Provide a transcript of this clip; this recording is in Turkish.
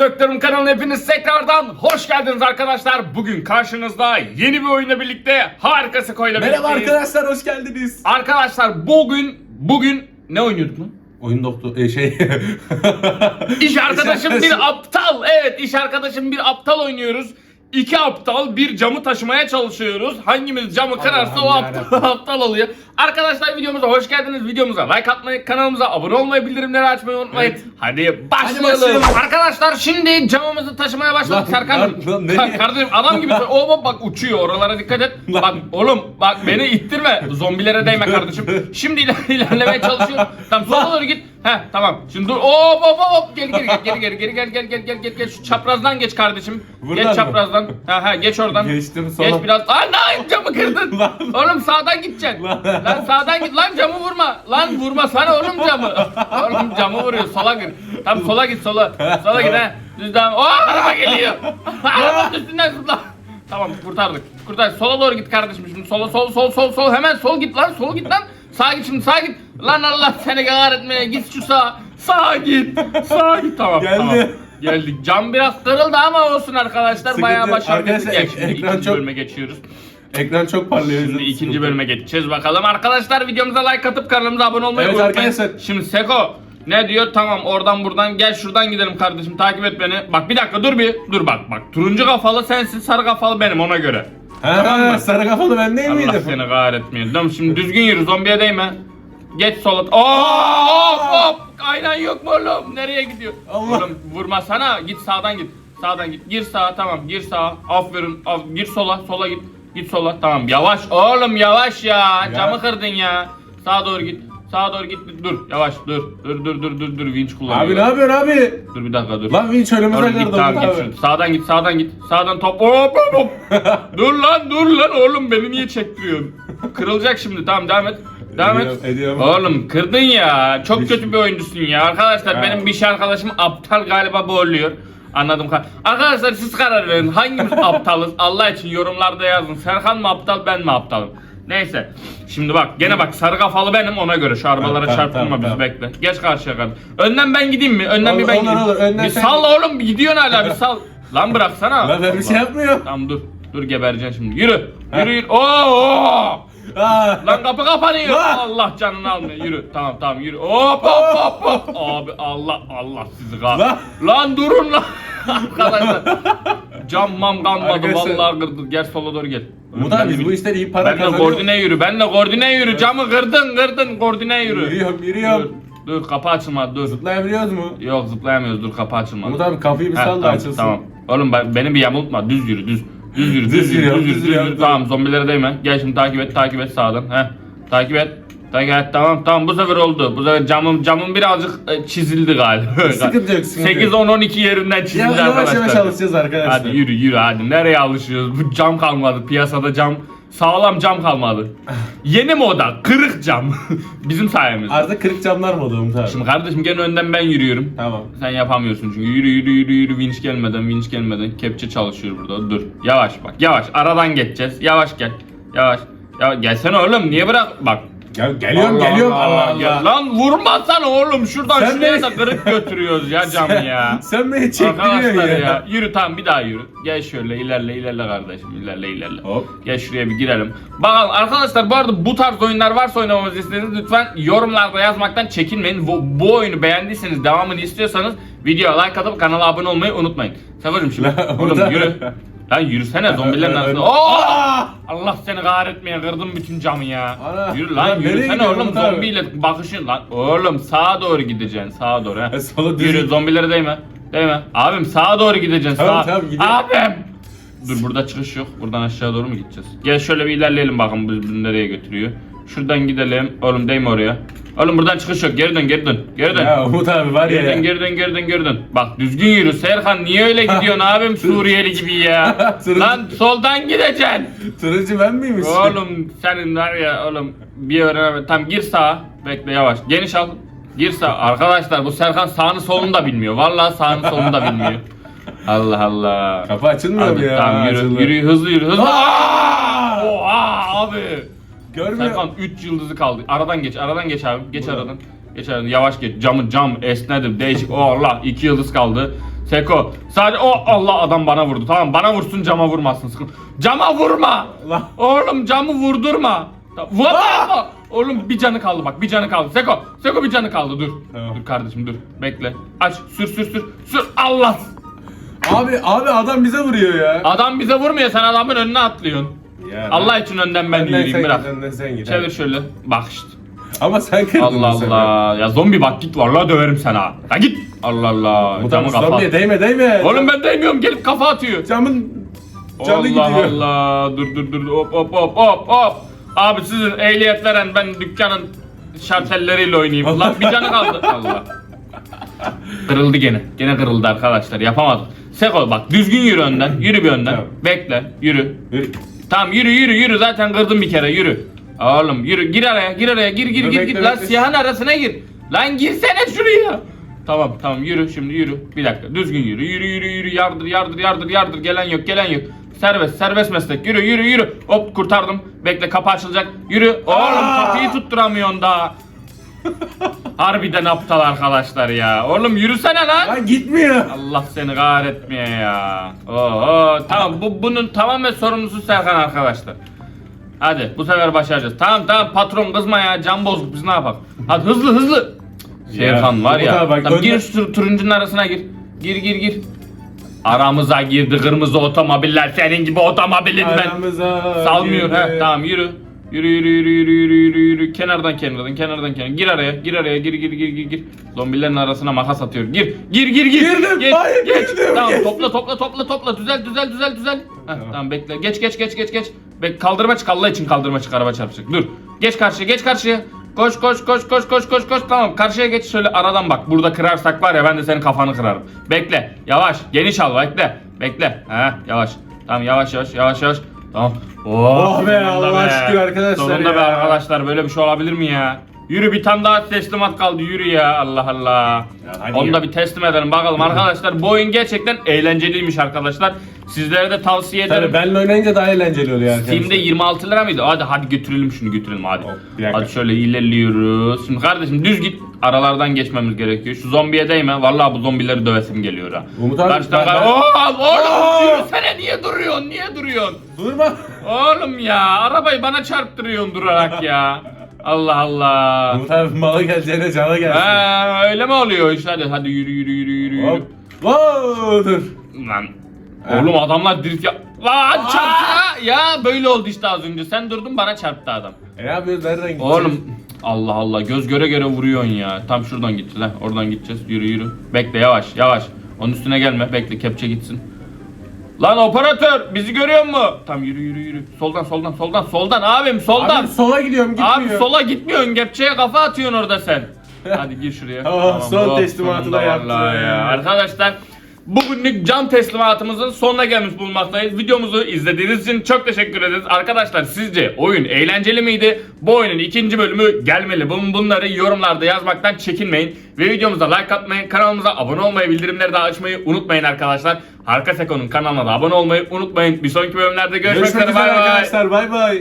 Ben Doktorum kanalına hepiniz tekrardan hoş geldiniz arkadaşlar. Bugün karşınızda yeni bir oyunla birlikte harika Seko'yla Merhaba birlikteyiz. arkadaşlar hoş geldiniz. Arkadaşlar bugün bugün ne oynuyorduk lan? Oyun doktor e, şey. İş arkadaşım bir aptal. Evet iş arkadaşım bir aptal oynuyoruz. İki aptal bir camı taşımaya çalışıyoruz. Hangimiz camı kırarsa o aptal, aptal oluyor. Arkadaşlar videomuza hoş geldiniz. Videomuza like atmayı, kanalımıza abone olmayı, bildirimleri açmayı unutmayın. Evet. Hadi başlayalım. başlayalım. Arkadaşlar şimdi camımızı taşımaya başladık Lan, Serkan. lan, lan, nereye? Ka- Kardeşim adam gibi o bak, uçuyor oralara dikkat et. Lan. Bak oğlum bak beni ittirme. Zombilere değme kardeşim. Şimdi iler- ilerlemeye çalışıyorum. Tamam sola doğru git. Heh tamam. Şimdi dur. Hop hop hop. Geri geri gel geri geri geri gel gel gel gel gel gel şu çaprazdan geç kardeşim. Buradan geç çaprazdan. Ha ha geç oradan. Geçtim sola. Geç biraz. Lan lan camı kırdın. Lan. Oğlum sağdan gideceksin. Lan. Lan sağdan git. Lan camı vurma. Lan vurma sana oğlum camı. Oğlum camı vuruyor. Sola git. Tam sola git sola. Sola git ha. Düz devam. Oo araba geliyor. Arabanın üstünden zıpla. Tamam kurtardık. Kurtar. Sola doğru git kardeşim. Şimdi sola sol sol sol sol. Hemen sol git lan. Sol git lan. Sağa git şimdi sağa git. Lan Allah seni kahretmeye. Git şu sağa. Sağa git. Sağa git. Tamam. Geldi. Tamam. Geldik. Cam biraz kırıldı ama olsun arkadaşlar. Sıkıntı Bayağı yok. başarılıydık. Arkadaşlar, ek- ekran çok- bölüme geçiyoruz. Ekran çok parlıyor. Şimdi ikinci bölüme geçeceğiz bakalım. Arkadaşlar videomuza like atıp kanalımıza abone olmayı Evet unutmayın. arkadaşlar. Şimdi Seko ne diyor? Tamam oradan buradan gel şuradan gidelim kardeşim takip et beni. Bak bir dakika dur bir. Dur bak bak. Turuncu kafalı sensin sarı kafalı benim ona göre. Ha, Tamam mı? sarı kafalı ben değil Allah miydim? seni kahretmiyor. Tamam şimdi düzgün yürü zombiye değme. Geç sola. Oo, hop hop. Aynen yok mu oğlum? Nereye gidiyor? Allah. Oğlum vurma sana. Git sağdan git. Sağdan git. Gir sağa tamam. Gir sağa. Aferin. Af gir sola. Sola git. Git sola. Tamam. Yavaş oğlum yavaş ya. Ya. Camı kırdın ya. Sağa doğru git. Sağa doğru git. Dur. Yavaş dur. Dur dur dur dur dur. Vinç kullanıyor. Abi ne yapıyorsun abi? Dur bir dakika dur. Lan vinç önümüze Oğlum git kırdı tamam git şurada. Sağdan git sağdan git. Sağdan top. Hop hop hop. dur lan dur lan oğlum beni niye çektiriyorsun? Kırılacak şimdi tamam devam et. Devam Ediyorum, et. ediyorum. Oğlum kırdın ya. Çok kötü bir oyuncusun ya. Arkadaşlar Ha. benim bir şey arkadaşım aptal galiba bu oluyor. Anladım. ka- Arkadaşlar siz karar verin. Hangimiz aptalız? Allah için yorumlarda yazın. Serkan mı aptal ben mi aptalım? Neyse. Şimdi bak gene bak sarı kafalı benim ona göre şu arabalara Tamam, çarptırma tamam, bizi tamam. bekle. Geç karşıya kadar. Önden ben gideyim mi? Önden bir Olur, ben olur, gideyim. olur. Önden bir sen salla oğlum bir gidiyorsun hala bir sal. Lan bıraksana. Lan ben bir şey yapmıyorum. Tamam dur. Dur gebereceksin şimdi. Yürü. Yürü yürü. Oo! Aa. Lan kapı kapanıyor. Allah canını almıyor. Yürü. Tamam tamam yürü. Hop hop hop hop. Abi Allah Allah sizi kah. Lan. Durun lan. Arkadaşlar. Cam mam kalmadı. Arkadaşlar. Vallahi kırdı. Gel sola doğru gel. Umut abi biz bu işten iyi para Benle kazanıyoruz. koordine yürü. Benle koordine yürü. Camı kırdın kırdın. Koordine yürü. Yürüyorum Dur. yürüyorum. Dur kapı açılmadı dur. Zıplayabiliyoruz mu? Yok zıplayamıyoruz dur kapı açılmadı. Umut abi kapıyı bir Heh, sal da tamam, açılsın. Tamam. Oğlum ben, beni bir yamultma. Düz yürü düz. Düz yürü düz, yürü düz yürü düz yürü. Tamam zombilere değme. Gel şimdi takip et takip et sağdan. Heh. Takip et. Takip et tamam tamam bu sefer oldu. Bu sefer camım camım birazcık e, çizildi galiba. Sıkıntı yok, sıkıntı 8 yok. 10 12 yerinden çizildi Ya, yavaş arkadaşlar. yavaş alışacağız arkadaşlar. Hadi yürü yürü hadi. Nereye alışıyoruz? Bu cam kalmadı. Piyasada cam sağlam cam kalmadı. Yeni moda kırık cam. Bizim sayemizde. Artık kırık camlar mı oldu Umut abi? Şimdi kardeşim gene önden ben yürüyorum. Tamam. Sen yapamıyorsun çünkü yürü yürü yürü yürü vinç gelmeden vinç gelmeden kepçe çalışıyor burada dur yavaş bak yavaş aradan geçeceğiz yavaş gel yavaş ya gelsene oğlum niye bırak bak Gel, geliyorum Allah geliyorum. Allah, Allah Allah. gel. lan vurmasana oğlum şuradan Sen şuraya beni- da kırık götürüyoruz ya camı ya Sen beni çektiriyorsun Arkadaşlar ya. ya. Yürü tamam bir daha yürü. Gel şöyle ilerle ilerle kardeşim ilerle ilerle. Hop. Gel şuraya bir girelim. Bakalım arkadaşlar bu arada bu tarz oyunlar varsa oynamamızı istediğiniz lütfen yorumlarda yazmaktan çekinmeyin. Bu, bu oyunu beğendiyseniz devamını istiyorsanız videoya like atıp kanala abone olmayı unutmayın. Seferim şimdi. Lan, Oğlum yürü. Lan yürüsene zombilerin arasında. Oo! Allah seni kahretmeye kırdım bütün camı ya. Ana. Yürü Lan nereye yürüsene gidiyorsun oğlum abi? zombiyle bakışın lan. Oğlum sağa doğru gideceksin sağa doğru. he. E, sola düz Yürü zombilere değme. Değme. Abim sağa doğru gideceksin. Tamam, sağa. tamam, gidiyorum. Abim. Dur burada çıkış yok. Buradan aşağı doğru mu gideceğiz? Gel şöyle bir ilerleyelim bakın bu bizi nereye götürüyor. Şuradan gidelim. Oğlum değme oraya. Oğlum buradan çıkış yok. Geri dön, geri dön. Geri dön. Ya Umut abi var ya. Geri dön, geri dön, geri dön, geri dön. Bak düzgün yürü Serkan. Niye öyle gidiyorsun abim Suriyeli gibi ya? Lan soldan gideceksin. Turuncu ben miymiş? Oğlum senin var ya oğlum bir öğrenemem. Tam gir sağa. Bekle yavaş. Geniş al. Gir sağa. Arkadaşlar bu Serkan sağını solunu da bilmiyor. Vallahi sağını solunu da bilmiyor. Allah Allah. Kapı açılmıyor mu Hadi, ya? tamam yürü, Açıldı. yürü hızlı yürü hızlı. Aa! Görmüyor. Serkan 3 yıldızı kaldı. Aradan geç, aradan geç abi. Geç Buradan. aradan. Geç aradan. Yavaş geç. Camı cam esnedim. Değişik. Oh Allah 2 yıldız kaldı. Seko. Sadece o Allah adam bana vurdu. Tamam bana vursun cama vurmasın. Sıkıntı. Cama vurma. Allah. Oğlum camı vurdurma. Vurma. Oğlum bir canı kaldı bak bir canı kaldı. Seko. Seko bir canı kaldı dur. Tamam. Dur kardeşim dur. Bekle. Aç sür sür sür. Sür Allah. Abi abi adam bize vuruyor ya. Adam bize vurmuyor sen adamın önüne atlıyorsun. Ya, Allah için önden ben Önden yürüyeyim sen bırak. git, önden sen git. Çevir şöyle. Bak işte. Ama sen kırdın Allah bu sefer. Allah. Ya zombi bak git vallahi döverim sana. ha. Git. Allah Allah. Bu Camı tam kapat. zombiye değme değme. Oğlum ben değmiyorum gelip kafa atıyor. Camın canı Allah gidiyor. Allah. Dur dur dur. Hop hop hop hop hop. Abi sizin ehliyet veren ben dükkanın şartelleriyle oynayayım. Lan bir canı kaldı. Allah. Kırıldı gene. Gene kırıldı arkadaşlar. Yapamadık. Seko bak düzgün yürü önden. Yürü bir önden. Tamam. Bekle. Yürü. Bir- Tamam yürü yürü yürü zaten kırdım bir kere yürü. Oğlum yürü gir araya gir araya gir gir gir gir lan siyahın arasına gir. Lan girsene şuraya. Tamam tamam yürü şimdi yürü. Bir dakika düzgün yürü yürü yürü yürü yardır yardır yardır yardır gelen yok gelen yok. Serbest serbest meslek yürü yürü yürü. Hop kurtardım. Bekle kapı açılacak. Yürü. Oğlum kapıyı tutturamıyorsun daha. Harbiden aptal arkadaşlar ya. Oğlum yürüsene lan. Lan gitmiyor. Allah seni kahretmeye ya. Oo, tamam bu bunun tamamen sorumlusu Serkan arkadaşlar. Hadi bu sefer başaracağız. Tamam tamam patron kızma ya can bozuk biz ne yapalım. Hadi hızlı hızlı. Serkan var ya. bak, Tamam, gir şu tur- turuncunun arasına gir. Gir gir gir. Aramıza girdi kırmızı otomobiller senin gibi otomobilin ben. Aramıza Salmıyor girdi. he tamam yürü. Yürü yürü yürü yürü yürü yürü yürü. Kenardan kenardan kenardan kenardan. Gir araya gir araya gir gir gir gir gir. Zombilerin arasına makas atıyor gir gir gir gir. Girdim, geç, hayır, geç. girdim, tamam geç. topla topla topla topla. Düzel düzel düzel düzel. Heh, tamam. Tamam. bekle. Geç geç geç geç geç. Bek kaldırma çık Allah için kaldırma çık araba çarpacak. Dur. Geç karşıya geç karşıya. Koş koş koş koş koş koş koş. Tamam karşıya geç. Şöyle aradan bak. Burada kırarsak var ya ben de senin kafanı kırarım. Bekle. Yavaş geniş al bekle. Bekle. He yavaş. Tamam yavaş yavaş yavaş yavaş tamam Oh be, sonunda Allah'a şükür arkadaşlar Sonunda ya. be arkadaşlar böyle bir şey olabilir mi ya? Yürü bir tane daha teslimat kaldı yürü ya Allah Allah. Ya hadi Onu da ya. bir teslim edelim bakalım arkadaşlar. Bu oyun gerçekten eğlenceliymiş arkadaşlar. Sizlere de tavsiye ederim. Tabii benle oynayınca daha eğlenceli oluyor arkadaşlar. Steam'de 26 lira mıydı? Hadi hadi götürelim şunu götürelim hadi. Hop, bir dakika. Hadi şöyle ilerliyoruz. Şimdi kardeşim düz git. Aralardan geçmemiz gerekiyor. Şu zombiye değme. Vallahi bu zombileri dövesim geliyor ha. Umut abi, Karşıdan ben- kar- ben- Oğlum oğlum Yürüsene niye duruyorsun? Niye duruyorsun? Durma. Oğlum ya arabayı bana çarptırıyorsun durarak ya. Allah Allah. Umut abi mala geleceğine cana gelsin. Ha, öyle mi oluyor işte hadi hadi yürü yürü yürü yürü yürü. Hop. Wow, dur. Lan. Oğlum adamlar drift ya. Lan çarptı ya. Ya böyle oldu işte az önce. Sen durdun bana çarptı adam. E ne yapıyoruz? Nereden gideceğiz? Oğlum Allah Allah göz göre göre vuruyorsun ya. Tam şuradan gideceğiz lan. Oradan gideceğiz. Yürü yürü. Bekle yavaş yavaş. Onun üstüne gelme. Bekle kepçe gitsin. Lan operatör bizi görüyor mu? Tam yürü yürü yürü. Soldan soldan soldan soldan abim soldan. Abi sola gidiyorum gitmiyor. Abi sola gitmiyorsun. Kepçeye kafa atıyorsun orada sen. Hadi gir şuraya. Oh, son teslimatı da yaptı. ya. Arkadaşlar bugünlük can teslimatımızın sonuna gelmiş bulunmaktayız. Videomuzu izlediğiniz için çok teşekkür ederiz. Arkadaşlar sizce oyun eğlenceli miydi? Bu oyunun ikinci bölümü gelmeli. Bun- Bunları yorumlarda yazmaktan çekinmeyin. Ve videomuza like atmayı, kanalımıza abone olmayı, bildirimleri de açmayı unutmayın arkadaşlar. Harika Seko'nun kanalına da abone olmayı unutmayın. Bir sonraki bölümlerde görüşmek, Görüşmek üzere Bay bay. arkadaşlar. Bay bay.